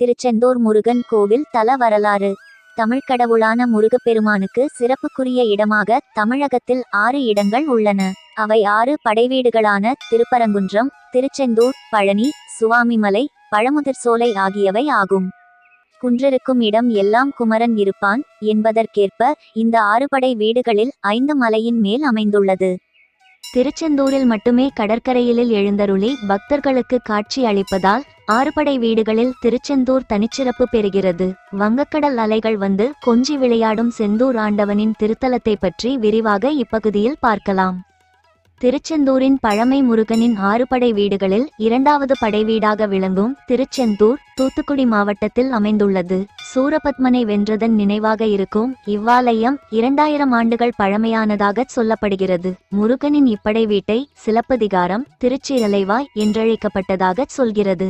திருச்செந்தூர் முருகன் கோவில் தல வரலாறு. தமிழ்க்கடவுளான முருகப்பெருமானுக்கு சிறப்புக்குரிய இடமாக தமிழகத்தில் ஆறு இடங்கள் உள்ளன. அவை ஆறு படைவீடுகளான திருப்பரங்குன்றம் திருச்செந்தூர் பழனி சுவாமிமலை பழமுதிர்சோலை ஆகியவை ஆகும். குன்றிருக்கும் இடம் எல்லாம் குமரன் இருப்பான் என்பதற்கேற்ப இந்த ஆறுபடை வீடுகளில் ஐந்து மலையின் மேல் அமைந்துள்ளது. திருச்செந்தூரில் மட்டுமே கடற்கரையில் எழுந்தருளி பக்தர்களுக்கு காட்சி அளிப்பதால் ஆறுபடை வீடுகளில் திருச்செந்தூர் தனிச்சிறப்பு பெறுகிறது. வங்கக்கடல் அலைகள் வந்து கொஞ்சி விளையாடும் செந்தூர் ஆண்டவனின் திருத்தலத்தை பற்றி விரிவாக இப்பகுதியில் பார்க்கலாம். திருச்செந்தூரின் பழமை முருகனின் ஆறுபடை வீடுகளில் இரண்டாவது படைவீடாக விளங்கும் திருச்செந்தூர் தூத்துக்குடி மாவட்டத்தில் அமைந்துள்ளது. சூரபத்மனை வென்றதன் நினைவாக இருக்கும் இவ்வாலயம் இரண்டாயிரம் ஆண்டுகள் பழமையானதாக சொல்லப்படுகிறது. முருகனின் இப்படை வீட்டை சிலப்பதிகாரம் திருச்சிரலைவாய் என்றழைக்கப்பட்டதாக சொல்கிறது.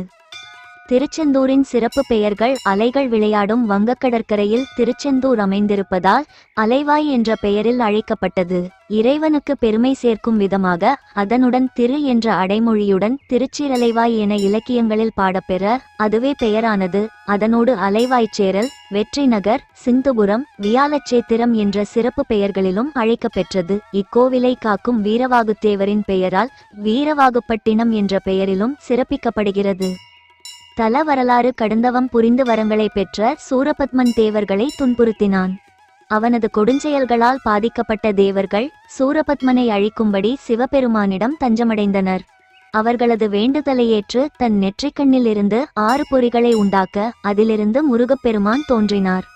திருச்செந்தூரின் சிறப்பு பெயர்கள் அலைகள் விளையாடும் வங்கக்கடற்கரையில் திருச்செந்தூர் அமைந்திருப்பதால் அலைவாய் என்ற பெயரில் அழைக்கப்பட்டது. இறைவனுக்கு பெருமை சேர்க்கும் விதமாக அதனுடன் திரு என்ற அடைமொழியுடன் திருச்சிரலைவாய் என இலக்கியங்களில் பாடப்பெற அதுவே பெயரானது. அதனோடு அலைவாய்ச்சேரல் வெற்றிநகர் சிந்துபுரம் வியாலச்சேத்திரம் என்ற சிறப்பு பெயர்களிலும் அழைக்கப்பெற்றது. இக்கோவிலை காக்கும் வீரவாகுத்தேவரின் பெயரால் வீரவாகுப்பட்டினம் என்ற பெயரிலும் சிறப்பிக்கப்படுகிறது. தல வரலாறு கடந்தவம் புரிந்து வரங்களை பெற்ற சூரபத்மன் தேவர்களை துன்புறுத்தினான். அவனது கொடுஞ்செயல்களால் பாதிக்கப்பட்ட தேவர்கள் சூரபத்மனை அழிக்கும்படி சிவபெருமானிடம் தஞ்சமடைந்தனர். அவர்களது வேண்டுதலை ஏற்று தன் நெற்றிக்கண்ணிலிருந்து ஆறு பொறிகளை உண்டாக்க அதிலிருந்து முருகப்பெருமான் தோன்றினார்.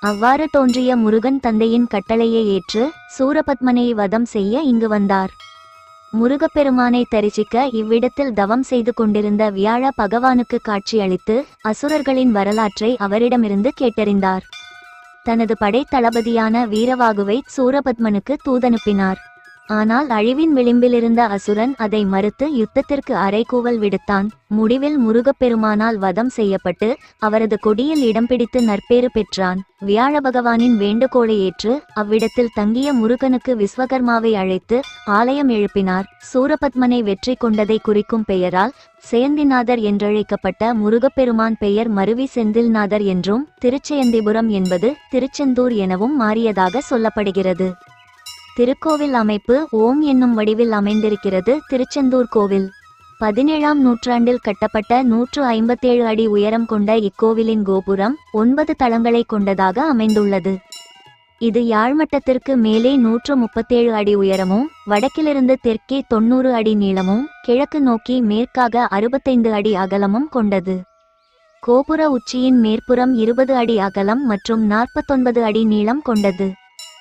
அவ்வாறு தோன்றிய முருகன் தந்தையின் கட்டளையை ஏற்று சூரபத்மனை வதம் செய்ய இங்கு வந்தார். முருகப்பெருமானை தரிசிக்க இவ்விடத்தில் தவம் செய்து கொண்டிருந்த வியாழ பகவானுக்கு காட்சியளித்து அசுரர்களின் வரலாற்றை அவரிடமிருந்து கேட்டறிந்தார். தனது படைத்தளபதியான வீரவாகுவை சூரபத்மனுக்கு தூதனுப்பினார். ஆனால் அழிவின் விளிம்பிலிருந்த அசுரன் அதை மறுத்து யுத்தத்திற்கு அரைக்கூவல் விடுத்தான். முடிவில் முருகப்பெருமானால் வதம் செய்யப்பட்டு அவரது கொடியில் இடம் பிடித்து நற்பேறு பெற்றான். வியாழ பகவானின் வேண்டுகோளை ஏற்று அவ்விடத்தில் தங்கிய முருகனுக்கு விஸ்வகர்மாவை அழைத்து ஆலயம் எழுப்பினார். சூரபத்மனை வெற்றி கொண்டதை குறிக்கும் பெயரால் சேந்திநாதர் என்றழைக்கப்பட்ட முருகப்பெருமான் பெயர் மருவி செந்தில்நாதர் என்றும் திருச்செயந்திபுரம் என்பது திருச்செந்தூர் எனவும் மாறியதாக சொல்லப்படுகிறது. திருக்கோவில் அமைப்பு ஓம் என்னும் வடிவில் அமைந்திருக்கிறது திருச்செந்தூர் கோவில். பதினேழாம் நூற்றாண்டில் கட்டப்பட்ட நூற்று ஐம்பத்தேழு அடி உயரம் கொண்ட இக்கோவிலின் கோபுரம் ஒன்பது தளங்களை கொண்டதாக அமைந்துள்ளது. இது யாழ்மட்டத்திற்கு மேலே நூற்று முப்பத்தேழு அடி உயரமும் வடக்கிலிருந்து தெற்கே தொன்னூறு அடி நீளமும் கிழக்கு நோக்கி மேற்காக அறுபத்தைந்து அடி அகலமும் கொண்டது. கோபுர உச்சியின் மேற்புறம் இருபது அடி அகலம் மற்றும் நாற்பத்தொன்பது அடி நீளம் கொண்டது.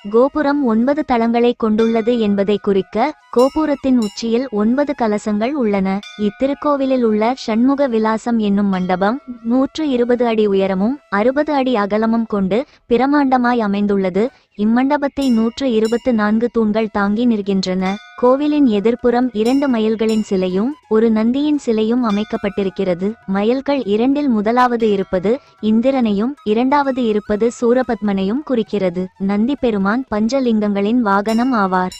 கோபுரம் ஒன்பது தளங்களை கொண்டுள்ளது என்பதை குறிக்க கோபுரத்தின் உச்சியில் ஒன்பது கலசங்கள் உள்ளன. இத்திருக்கோவிலில் உள்ள ஷண்முக விலாசம் என்னும் மண்டபம் நூற்று இருபது அடி உயரமும் அறுபது அடி அகலமும் கொண்டு பிரமாண்டமாய் அமைந்துள்ளது. இம்மண்டபத்தை நூற்று இருபத்து நான்கு தூண்கள் தாங்கி நிற்கின்றன. கோவிலின் எதிர்ப்புறம் இரண்டு மயில்களின் சிலையும் ஒரு நந்தியின் சிலையும் அமைக்கப்பட்டிருக்கிறது. மயில்கள் இரண்டில் முதலாவது இருப்பது இந்திரனையும் இரண்டாவது இருப்பது சூரபத்மனையும் குறிக்கிறது. நந்தி பெருமான் பஞ்சலிங்கங்களின் வாகனம் ஆவார்.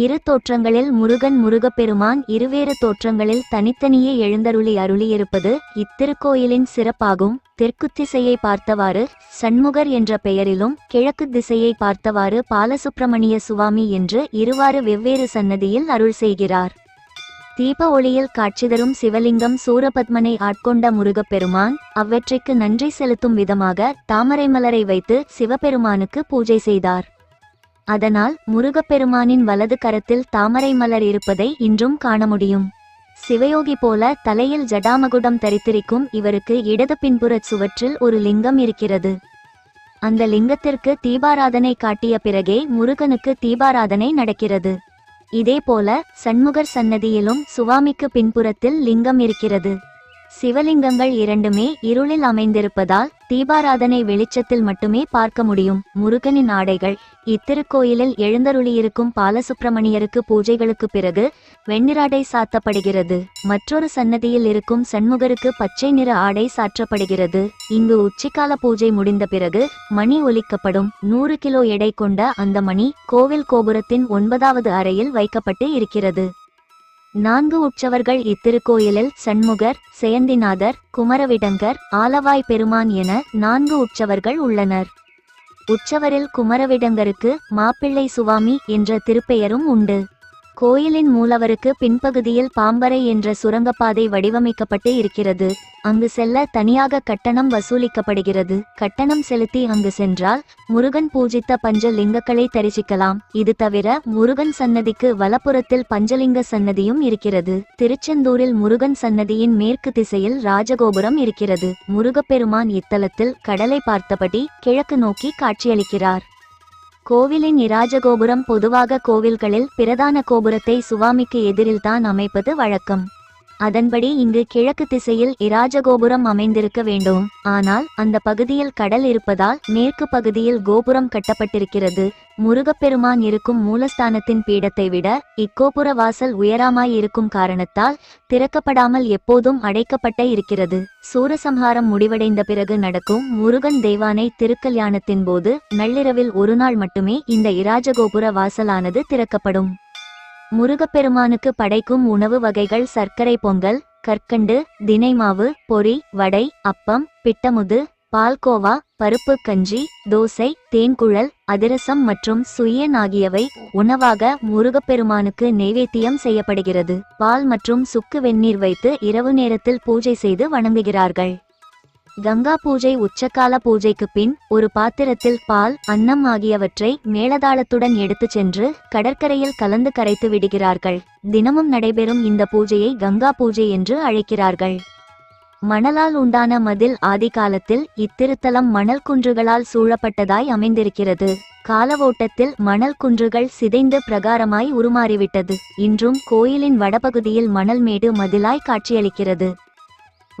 இரு தோற்றங்களில் முருகன் முருகப்பெருமான் இருவேறு தோற்றங்களில் தனித்தனியே எழுந்தருளி அருளியிருப்பது இத்திருக்கோயிலின் சிறப்பாகும். தெற்கு திசையை பார்த்தவாறு சண்முகர் என்ற பெயரிலும் கிழக்கு திசையை பார்த்தவாறு பாலசுப்பிரமணிய சுவாமி என்று இருவாறு வெவ்வேறு சன்னதியில் அருள் செய்கிறார். தீப ஒளியில் காட்சி தரும் சிவலிங்கம் சூரபத்மனை ஆட்கொண்ட முருகப்பெருமான் அவற்றைக்கு நன்றி செலுத்தும் விதமாக தாமரை மலரை வைத்து சிவபெருமானுக்கு பூஜை செய்தார். அதனால் முருகப்பெருமானின் வலது கரத்தில் தாமரை மலர் இருப்பதை இன்றும் காண முடியும். சிவயோகி போல தலையில் ஜடாமகுடம் தரித்திருக்கும் இவருக்கு இடது பின்புறச் சுவற்றில் ஒரு லிங்கம் இருக்கிறது. அந்த லிங்கத்திற்கு தீபாராதனை காட்டிய பிறகே முருகனுக்கு தீபாராதனை நடக்கிறது. இதேபோல சண்முகர் சன்னதியிலும் சுவாமிக்கு பின்புறத்தில் லிங்கம் இருக்கிறது. சிவலிங்கங்கள் இரண்டுமே இருளில் அமைந்திருப்பதால் தீபாராதனை வெளிச்சத்தில் மட்டுமே பார்க்க முடியும். முருகனின் ஆடைகள் இத்திருக்கோயிலில் எழுந்தருளியிருக்கும் பாலசுப்பிரமணியருக்கு பூஜைகளுக்கு பிறகு வெண்ணிறாடை சாத்தப்படுகிறது. மற்றொரு சன்னதியில் இருக்கும் சண்முகருக்கு பச்சை நிற ஆடை சாற்றப்படுகிறது. இங்கு உச்சிக்கால பூஜை முடிந்த பிறகு மணி ஒலிக்கப்படும். நூறு கிலோ எடை கொண்ட அந்த மணி கோவில் கோபுரத்தின் ஒன்பதாவது அறையில் வைக்கப்பட்டு இருக்கிறது. நான்கு உற்சவர்கள் இத்திருக்கோயிலில் சண்முகர் செயந்திநாதர் குமரவிடங்கர் ஆலவாய் பெருமான் என நான்கு உற்சவர்கள் உள்ளனர். உற்சவரில் குமரவிடங்கருக்கு மாப்பிள்ளை சுவாமி என்ற திருப்பெயரும் உண்டு. கோயிலின் மூலவருக்கு பின்பகுதியில் பாம்பரை என்ற சுரங்கப்பாதை வடிவமைக்கப்பட்டு இருக்கிறது. அங்கு செல்ல தனியாக கட்டணம் வசூலிக்கப்படுகிறது. கட்டணம் செலுத்தி அங்கு சென்றால் முருகன் பூஜித்த பஞ்ச லிங்கக்களை தரிசிக்கலாம். இது தவிர முருகன் சன்னதிக்கு வலப்புறத்தில் பஞ்சலிங்க சன்னதியும் இருக்கிறது. திருச்செந்தூரில் முருகன் சன்னதியின் மேற்கு திசையில் ராஜகோபுரம் இருக்கிறது. முருகப்பெருமான் இத்தலத்தில் கடலை பார்த்தபடி கிழக்கு நோக்கி காட்சியளிக்கிறார். கோவிலின் இராஜகோபுரம் பொதுவாக கோவில்களில் பிரதான கோபுரத்தை சுவாமிக்கு எதிரில்தான் அமைப்பது வழக்கம். அதன்படி இங்கு கிழக்கு திசையில் இராஜகோபுரம் அமைந்திருக்க வேண்டும். ஆனால் அந்த பகுதியில் கடல் இருப்பதால் மேற்கு பகுதியில் கோபுரம் கட்டப்பட்டிருக்கிறது. முருகப்பெருமான் இருக்கும் மூலஸ்தானத்தின் பீடத்தை விட இக்கோபுர வாசல் உயரமாய் இருக்கும் காரணத்தால் திறக்கப்படாமல் எப்போதும் அடைக்கப்பட்ட இருக்கிறது. சூரசம்ஹாரம் முடிவடைந்த பிறகு நடக்கும் முருகன் தெய்வானை திருக்கல்யாணத்தின் போது நள்ளிரவில் ஒரு நாள் மட்டுமே இந்த இராஜகோபுர வாசலானது திறக்கப்படும். முருகப்பெருமானுக்கு படைக்கும் உணவு வகைகள் சர்க்கரை பொங்கல் கற்கண்டு தினைமாவு பொரி வடை அப்பம் பிட்டமுது பால்கோவா பருப்பு கஞ்சி தோசை தேன்குழல் அதிரசம் மற்றும் சுயன் ஆகியவை உணவாக முருகப்பெருமானுக்கு நெய்வேத்தியம் செய்யப்படுகிறது. பால் மற்றும் சுக்கு வெந்நீர் வைத்து இரவு நேரத்தில் பூஜை செய்து வணங்குகிறார்கள். கங்கா பூஜை உச்சக்கால பூஜைக்கு பின் ஒரு பாத்திரத்தில் பால் அன்னம் ஆகியவற்றை மேளதாளத்துடன் எடுத்துச் சென்று கடற்கரையில் கலந்து கரைத்து விடுகிறார்கள். தினமும் நடைபெறும் இந்த பூஜையை கங்கா பூஜை என்று அழைக்கிறார்கள். மணலால் உண்டான மதில் ஆதி காலத்தில் இத்திருத்தலம் மணல் குன்றுகளால் சூழப்பட்டதாய் அமைந்திருக்கிறது. காலவோட்டத்தில் மணல் குன்றுகள் சிதைந்து பிரகாரமாய் உருமாறிவிட்டது. இன்றும் கோயிலின் வடபகுதியில் மணல் மேடு மதிலாய் காட்சியளிக்கிறது.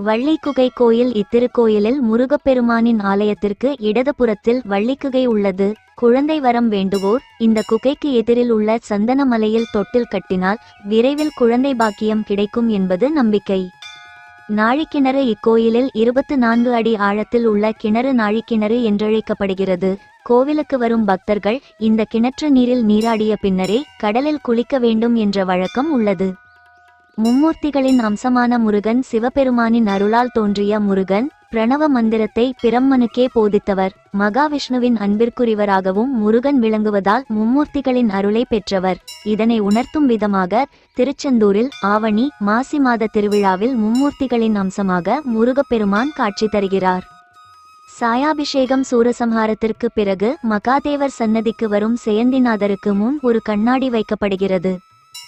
வள்ளிக்குகை கோயில் இத்திருக்கோயிலில் முருகப்பெருமானின் ஆலயத்திற்கு இடதுபுறத்தில் வள்ளிக்குகை உள்ளது. குழந்தை வரம் வேண்டுவோர் இந்த குகைக்கு எதிரில் உள்ள சந்தனமலையில் தொட்டில் கட்டினால் விரைவில் குழந்தை பாக்கியம் கிடைக்கும் என்பது நம்பிக்கை. நாழிக்கிணறு இக்கோயிலில் இருபத்து நான்கு அடி ஆழத்தில் உள்ள கிணறு நாழிக்கிணறு என்றழைக்கப்படுகிறது. கோவிலுக்கு வரும் பக்தர்கள் இந்த கிணற்று நீரில் நீராடிய பின்னரே கடலில் குளிக்க வேண்டும் என்ற வழக்கம் உள்ளது. மும்மூர்த்திகளின் அம்சமான முருகன் சிவபெருமானின் அருளால் தோன்றிய முருகன் பிரணவ மந்திரத்தை பிரம்மனுக்கே போதித்தவர். மகாவிஷ்ணுவின் அன்பிற்குரியவராகவும் முருகன் விளங்குவதால் மும்மூர்த்திகளின் அருளை பெற்றவர். இதனை உணர்த்தும் விதமாக திருச்செந்தூரில் ஆவணி மாசி மாத திருவிழாவில் மும்மூர்த்திகளின் அம்சமாக முருகப்பெருமான் காட்சி தருகிறார். சாயாபிஷேகம் சூரசம்ஹாரத்திற்கு பிறகு மகாதேவர் சன்னதிக்கு வரும் செயந்திநாதருக்கு முன் ஒரு கண்ணாடி வைக்கப்படுகிறது.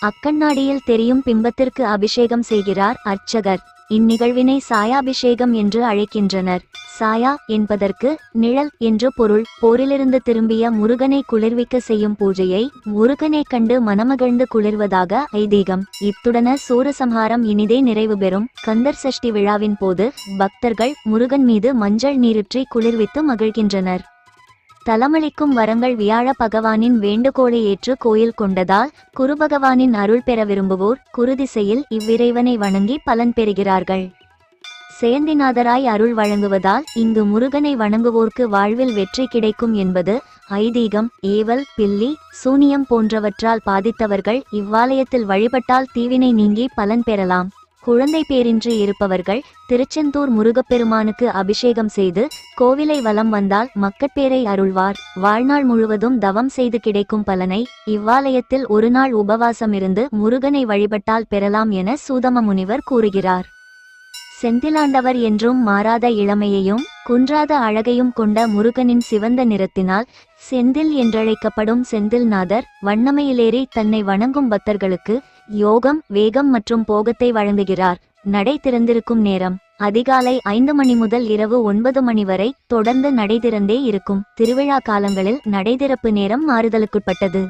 அக்கண்ணாடியில் தெரியும் பிம்பத்திற்கு அபிஷேகம் செய்கிறார் அர்ச்சகர். இந்நிகழ்வினை சாயாபிஷேகம் என்று அழைக்கின்றனர். சாயா என்பதற்கு நிழல் என்று பொருள். போரிலிருந்து திரும்பிய முருகனை குளிர்விக்க செய்யும் பூஜையை முருகனை கண்டு மனமகிழ்ந்து குளிர்வதாக ஐதீகம். இத்துடன சூரசம்ஹாரம் இனிதே நிறைவு பெறும். கந்தர் சஷ்டி விழாவின் போது பக்தர்கள் முருகன் மீது மஞ்சள் நீரிற்றி குளிர்வித்து மகிழ்கின்றனர். தலமளிக்கும் வரங்கள் வியாழ பகவானின் வேண்டுகோளை ஏற்று கோயில் கொண்டதால் குருபகவானின் அருள் பெற விரும்புவோர் குருதிசையில் இவ்விறைவனை வணங்கி பலன் பெறுகிறார்கள். சேந்திநாதராய் அருள் வழங்குவதால் இங்கு முருகனை வணங்குவோர்க்கு வாழ்வில் வெற்றி கிடைக்கும் என்பது ஐதீகம் ஏவல் பில்லி சூனியம் போன்றவற்றால் பாதித்தவர்கள் இவ்வாலயத்தில் வழிபட்டால் தீவினை நீங்கி பலன் பெறலாம். குழந்தை பேரின்றி இருப்பவர்கள் திருச்செந்தூர் முருகப்பெருமானுக்கு அபிஷேகம் செய்து கோவிலை வலம் வந்தால் மக்கட்பேரை அருள்வார். வாழ்நாள் முழுவதும் தவம் செய்து கிடைக்கும் பலனை இவ்வாலயத்தில் ஒரு நாள் உபவாசம் இருந்து முருகனை வழிபட்டால் பெறலாம் என சூதம முனிவர் கூறுகிறார். செந்திலாண்டவர் என்றும் மாறாத இளமையையும் குன்றாத அழகையும் கொண்ட முருகனின் சிவந்த நிறத்தினால் செந்தில் என்றழைக்கப்படும் செந்தில்நாதர் வண்ணமையிலேறி தன்னை வணங்கும் பக்தர்களுக்கு யோகம் வேகம் மற்றும் போகத்தை வழங்குகிறார். நடை திறந்திருக்கும் நேரம். அதிகாலை ஐந்து மணி முதல் இரவு ஒன்பது மணி வரை தொடர்ந்து நடை திறந்தே இருக்கும். திருவிழா காலங்களில் நடை திறப்பு நேரம் மாறுதலுக்குட்பட்டது.